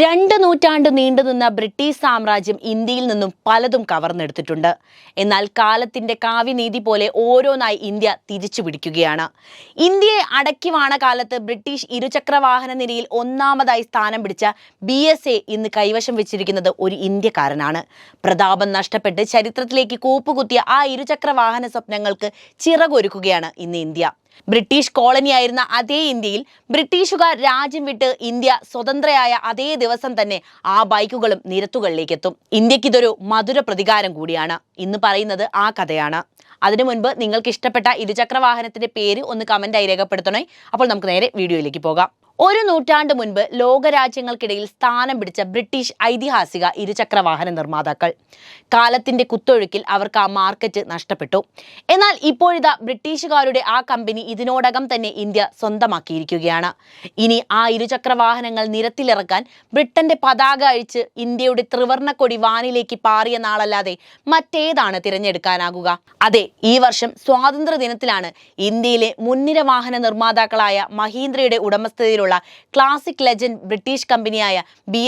രണ്ട് നൂറ്റാണ്ട് നീണ്ടുനിന്ന ബ്രിട്ടീഷ് സാമ്രാജ്യം ഇന്ത്യയിൽ നിന്നും പലതും കവർന്നെടുത്തിട്ടുണ്ട്. എന്നാൽ കാലത്തിന്റെ കാവ്യനീതി പോലെ ഓരോന്നായി ഇന്ത്യ തിരിച്ചു പിടിക്കുകയാണ്. ഇന്ത്യയെ അടക്കി വാണ കാലത്ത് ബ്രിട്ടീഷ് ഇരുചക്രവാഹന നിരയിൽ ഒന്നാമതായി സ്ഥാനം പിടിച്ച ബി എസ് എ ഇന്ന് കൈവശം വെച്ചിരിക്കുന്നത് ഒരു ഇന്ത്യക്കാരനാണ്. പ്രതാപം നഷ്ടപ്പെട്ട് ചരിത്രത്തിലേക്ക് കൂപ്പുകുത്തിയ ആ ഇരുചക്രവാഹന സ്വപ്നങ്ങൾക്ക് ചിറകൊരുക്കുകയാണ് ഇന്ന് ഇന്ത്യ. ബ്രിട്ടീഷ് കോളനിയായിരുന്ന അതേ ഇന്ത്യയിൽ ബ്രിട്ടീഷുകാർ രാജ്യം വിട്ട് ഇന്ത്യ സ്വതന്ത്രയായ അതേ ദിവസം തന്നെ ആ ബൈക്കുകളും നിരത്തുകളിലേക്ക് എത്തും ഇന്ത്യക്കിതൊരു മധുര പ്രതികാരം കൂടിയാണ്. ഇന്ന് പറയുന്നത് ആ കഥയാണ്. അതിനു മുൻപ് നിങ്ങൾക്ക് ഇഷ്ടപ്പെട്ട ഇരുചക്ര വാഹനത്തിന്റെ പേര് ഒന്ന് കമന്റായി രേഖപ്പെടുത്തണേ. അപ്പോൾ നമുക്ക് നേരെ വീഡിയോയിലേക്ക് പോകാം. ഒരു നൂറ്റാണ്ട് മുൻപ് ലോകരാജ്യങ്ങൾക്കിടയിൽ സ്ഥാനം പിടിച്ച ബ്രിട്ടീഷ് ഐതിഹാസിക ഇരുചക്ര വാഹന നിർമ്മാതാക്കൾ. കാലത്തിന്റെ കുത്തൊഴുക്കിൽ അവർക്ക് ആ മാർക്കറ്റ് നഷ്ടപ്പെട്ടു. എന്നാൽ ഇപ്പോഴിതാ ബ്രിട്ടീഷുകാരുടെ ആ കമ്പനി ഇതിനോടകം തന്നെ ഇന്ത്യ സ്വന്തമാക്കിയിരിക്കുകയാണ്. ഇനി ആ ഇരുചക്രവാഹനങ്ങൾ നിരത്തിലിറക്കാൻ ബ്രിട്ടന്റെ പതാക അഴിച്ച് ഇന്ത്യയുടെ ത്രിവർണ കൊടി വാനിലേക്ക് പാറിയ നാളല്ലാതെ മറ്റേതാണ് തിരഞ്ഞെടുക്കാനാകുക? അതെ ഈ വർഷം സ്വാതന്ത്ര്യ ദിനത്തിലാണ് ഇന്ത്യയിലെ മുൻനിര വാഹന നിർമ്മാതാക്കളായ മഹീന്ദ്രയുടെ ഉടമസ്ഥതയിലുള്ള ക്ലാസിക് ലെജൻഡ് ബ്രിട്ടീഷ് കമ്പനിയായ ബി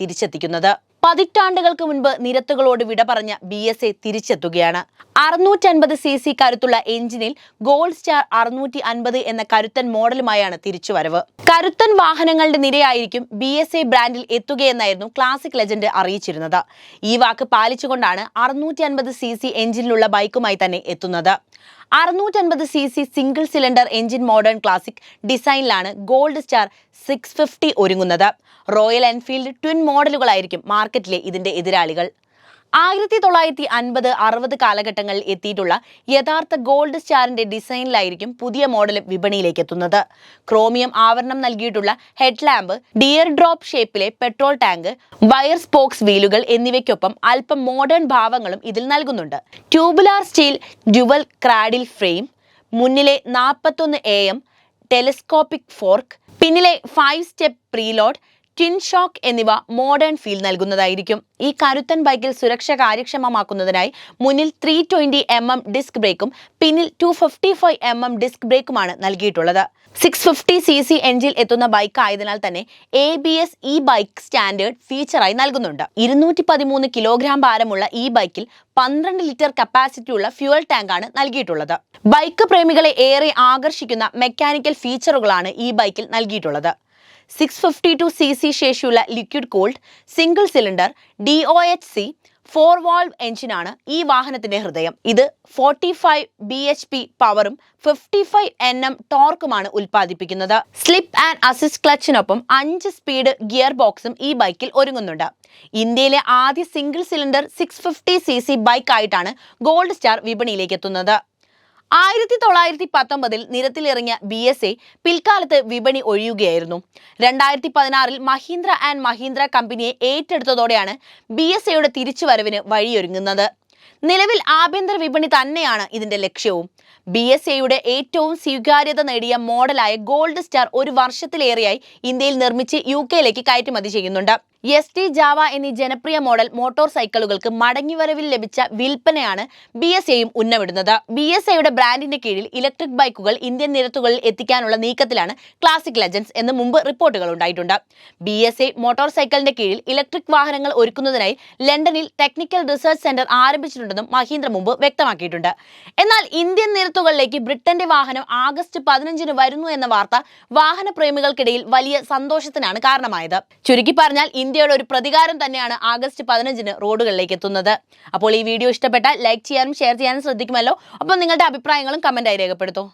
തിരിച്ചെത്തിക്കുന്നത്. പതിറ്റാണ്ടുകൾക്ക് മുൻപ് നിരത്തുകളോട് വിട പറഞ്ഞ ബി എസ് എ തിരിച്ചെത്തുകയാണ്. അറുന്നൂറ്റൻപത് സി സി കരുത്തുള്ള എഞ്ചിനിൽ ഗോൾഡ് സ്റ്റാർ അറുന്നൂറ്റി അൻപത് എന്ന കരുത്തൻ മോഡലുമായാണ് തിരിച്ചുവരവ്. കരുത്തൻ വാഹനങ്ങളുടെ നിരയായിരിക്കും ബി എസ് എ ബ്രാൻഡിൽ എത്തുകയെന്നായിരുന്നു ക്ലാസിക് ലെജൻഡ് അറിയിച്ചിരുന്നത്. ഈ വാക്ക് പാലിച്ചുകൊണ്ടാണ് അറുന്നൂറ്റി അൻപത് സി സി എഞ്ചിനിലുള്ള ബൈക്കുമായി തന്നെ എത്തുന്നത്. അറുന്നൂറ്റൻപത് C C single cylinder engine modern classic ഡിസൈനിലാണ് Gold Star six fifty ഒരുങ്ങുന്നത്. റോയൽ എൻഫീൽഡ് ട്വിൻ മോഡലുകളായിരിക്കും മാർക്കറ്റിലെ ഇതിന്റെ എതിരാളികൾ. ആയിരത്തി തൊള്ളായിരത്തി അൻപത് അറുപത് കാലഘട്ടങ്ങളിൽ എത്തിയിട്ടുള്ള യഥാർത്ഥ ഗോൾഡ് സ്റ്റാറിന്റെ ഡിസൈനിലായിരിക്കും പുതിയ മോഡൽ വിപണിയിലേക്ക് എത്തുന്നത്. ക്രോമിയം ആവരണം നൽകിയിട്ടുള്ള ഹെഡ്ലാമ്പ് ഡിയർ ഡ്രോപ്പ് ഷേപ്പിലെ പെട്രോൾ ടാങ്ക് വയർ സ്പോക്സ് വീലുകൾ എന്നിവയ്ക്കൊപ്പം അല്പം മോഡേൺ ഭാവങ്ങളും ഇതിൽ നൽകുന്നുണ്ട്. Tubular steel dual cradle frame മുന്നിലെ നാൽപ്പത്തൊന്ന് എ എം ടെലിസ്കോപ്പിക് ഫോർക്ക് പിന്നിലെ five step preload twin shock എന്നിവ മോഡേൺ ഫീൽ നൽകുന്നതായിരിക്കും. ഈ കരുത്തൻ ബൈക്കിൽ സുരക്ഷ കാര്യക്ഷമമാക്കുന്നതിനായി മുന്നിൽ three twenty M M disc ബ്രേക്കും പിന്നിൽ two fifty five M M disc ബ്രേക്കുമാണ് നൽകിയിട്ടുള്ളത്. സിക്സ് ഫിഫ്റ്റി സി സി എഞ്ചിൽ എത്തുന്ന ബൈക്ക് ആയതിനാൽ തന്നെ A B S E bike standard ഫീച്ചറായി നൽകുന്നുണ്ട്. ഇരുന്നൂറ്റി പതിമൂന്ന് കിലോഗ്രാം ഭാരമുള്ള ഈ ബൈക്കിൽ പന്ത്രണ്ട് ലിറ്റർ കപ്പാസിറ്റി കപ്പാസിറ്റിയുള്ള ഫ്യൂവൽ ടാങ്കാണ് നൽകിയിട്ടുള്ളത്. ബൈക്ക് പ്രേമികളെ ഏറെ ആകർഷിക്കുന്ന മെക്കാനിക്കൽ ഫീച്ചറുകളാണ് ഈ ബൈക്കിൽ നൽകിയിട്ടുള്ളത്. Six fifty two C C ശേഷിയുള്ള liquid cooled single cylinder D O H C four valve എഞ്ചിനാണ് ഈ വാഹനത്തിന്റെ ഹൃദയം. ഇത് forty five B H P പവറും ഫിഫ്റ്റി ഫൈവ് എൻ എം ടോർക്കുമാണ് ഉൽപ്പാദിപ്പിക്കുന്നത്. സ്ലിപ്പ് ആൻഡ് അസിസ്റ്റ് ക്ലച്ചിനൊപ്പം അഞ്ച് സ്പീഡ് ഗിയർ ബോക്സും ഈ ബൈക്കിൽ ഒരുങ്ങുന്നുണ്ട്. ഇന്ത്യയിലെ ആദ്യ single cylinder six fifty C C ബൈക്കായിട്ടാണ് Gold Star വിപണിയിലേക്ക് എത്തുന്നത്. ആയിരത്തി തൊള്ളായിരത്തി പത്തൊമ്പതിൽ നിരത്തിലിറങ്ങിയ ബി എസ് എ പിൽക്കാലത്ത് വിപണി ഒഴിയുകയായിരുന്നു. രണ്ടായിരത്തി പതിനാറിൽ മഹീന്ദ്ര ആൻഡ് മഹീന്ദ്ര കമ്പനിയെ ഏറ്റെടുത്തതോടെയാണ് ബി എസ് എയുടെ തിരിച്ചുവരവിന് വഴിയൊരുങ്ങുന്നത്. നിലവിൽ ആഭ്യന്തര വിപണി തന്നെയാണ് ഇതിന്റെ ലക്ഷ്യവും. ബി എസ് എയുടെ ഏറ്റവും സ്വീകാര്യത നേടിയ മോഡലായ ഗോൾഡ് സ്റ്റാർ ഒരു വർഷത്തിലേറെയായി ഇന്ത്യയിൽ നിർമ്മിച്ച് യു കെയിലേക്ക് കയറ്റുമതി ചെയ്യുന്നുണ്ട്. എസ് ടി ജാവ എന്നീ ജനപ്രിയ മോഡൽ മോട്ടോർ സൈക്കിളുകൾക്ക് മടങ്ങിവരവിൽ ലഭിച്ച വിൽപ്പനയാണ് ബി എസ് എയും ഉന്നമിടുന്നത് ബി എസ് എയുടെ ബ്രാൻഡിന്റെ കീഴിൽ ഇലക്ട്രിക് ബൈക്കുകൾ ഇന്ത്യൻ നിരത്തുകളിൽ എത്തിക്കാനുള്ള നീക്കത്തിലാണ് ക്ലാസിക് ലെജൻസ് എന്ന് മുമ്പ് റിപ്പോർട്ടുകൾ ഉണ്ടായിട്ടുണ്ട്. ബി എസ് എ മോട്ടോർ സൈക്കിളിന്റെ കീഴിൽ ഇലക്ട്രിക് വാഹനങ്ങൾ ഒരുക്കുന്നതിനായി ലണ്ടനിൽ ടെക്നിക്കൽ റിസർച്ച് സെന്റർ ആരംഭിച്ചിട്ടുണ്ടെന്നും മഹീന്ദ്ര മുമ്പ് വ്യക്തമാക്കിയിട്ടുണ്ട്. എന്നാൽ ഇന്ത്യൻ നിരത്തുകളിലേക്ക് ബ്രിട്ടന്റെ വാഹനം ആഗസ്റ്റ് പതിനഞ്ചിന് വരുന്നു എന്ന വാർത്ത വാഹന പ്രേമികൾക്കിടയിൽ വലിയ സന്തോഷത്തിനാണ് കാരണമായത്. ചുരുക്കി പറഞ്ഞാൽ ഇന്ത്യയുടെ ഒരു പ്രതികാരം തന്നെയാണ് ആഗസ്റ്റ് പതിനഞ്ചിന് റോഡുകളിലേക്ക് എത്തുന്നത്. അപ്പോൾ ഈ വീഡിയോ ഇഷ്ടപ്പെട്ടാൽ ലൈക്ക് ചെയ്യാനും ഷെയർ ചെയ്യാനും ശ്രദ്ധിക്കുമല്ലോ. അപ്പോൾ നിങ്ങളുടെ അഭിപ്രായങ്ങളും കമന്റായി രേഖപ്പെടുത്തൂ.